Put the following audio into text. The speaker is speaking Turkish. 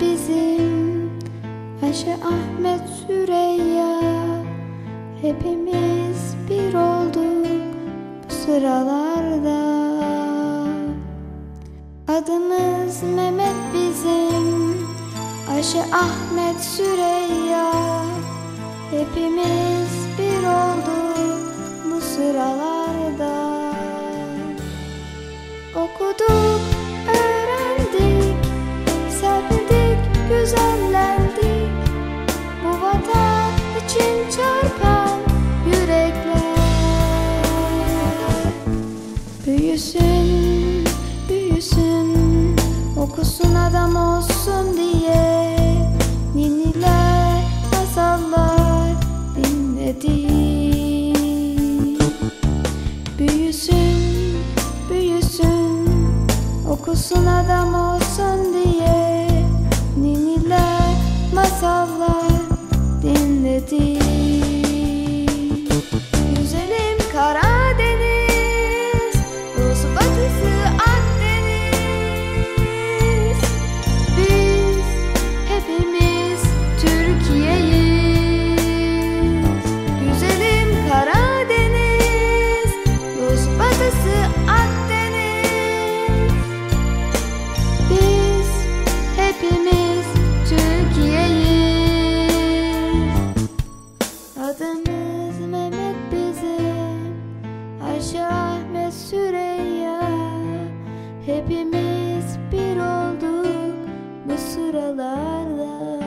Bizim Ayşe Ahmet Süreyya. Hepimiz bir olduk bu sıralarda. Adımız Mehmet bizim Ayşe Ahmet Süreyya. Hepimiz bir olduk bu sıralarda. Okuduk, Büyüsün, büyüsün, okusun adam olsun diye. Niniler, masallar dinledik Büyüsün, büyüsün, okusun adam olsun Adımız Mehmet bizim Ayşe Ahmet Süreyya. Hepimiz bir olduk bu sıralarda